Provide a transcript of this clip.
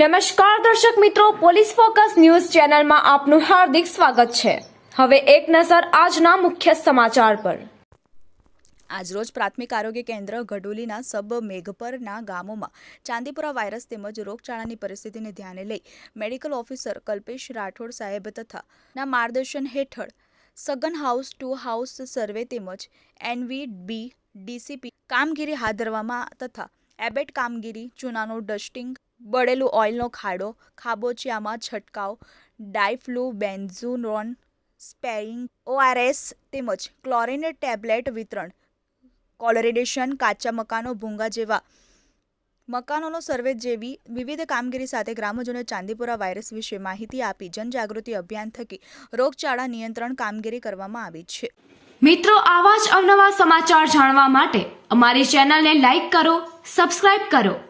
નમસ્કાર દર્શક મિત્રો, પોલીસ ફોકસ ન્યૂઝ ચેનલમાં આપનું હાર્દિક સ્વાગત છે. હવે એક નજર આજના મુખ્ય સમાચાર પર. આજરોજ પ્રાથમિક આરોગ્ય કેન્દ્ર ગઢોલીના સબ મેઘપરના ગામોમાં ચાંદીપુરા વાયરસ તેમજ રોગચાળાની પરિસ્થિતિને ધ્યાને લઈ મેડિકલ ઓફિસર કલ્પેશ રાઠોડ સાહેબ તથા ના માર્ગદર્શન હેઠળ સઘન હાઉસ ટુ હાઉસ સર્વે તેમજ એનવી બી ડીસીપી કામગીરી હાથ ધરવામાં તથા એબેટ કામગીરી, ચૂનાનું ડસ્ટિંગ બળેલું ઓઇલનો ખાડો, ખાબોચિયામાં છંટકાવ, ડાયફ્લુ બેન્ઝુરોન સ્પેરિંગ, ઓઆરએસ તેમજ ક્લોરિન ટેબ્લેટ વિતરણ, કોલરેડેશન, કાચા મકાનો, ભૂંગા જેવા મકાનોનો સર્વે જેવી વિવિધ કામગીરી સાથે ગ્રામજનોએ ચાંદીપુરા વાયરસ વિશે માહિતી આપી જનજાગૃતિ અભિયાન થકી રોગચાળા નિયંત્રણ કામગીરી કરવામાં આવી છે. મિત્રો, આવા જ અવનવા સમાચાર જાણવા માટે અમારી ચેનલને લાઇક કરો, સબસ્ક્રાઇબ કરો.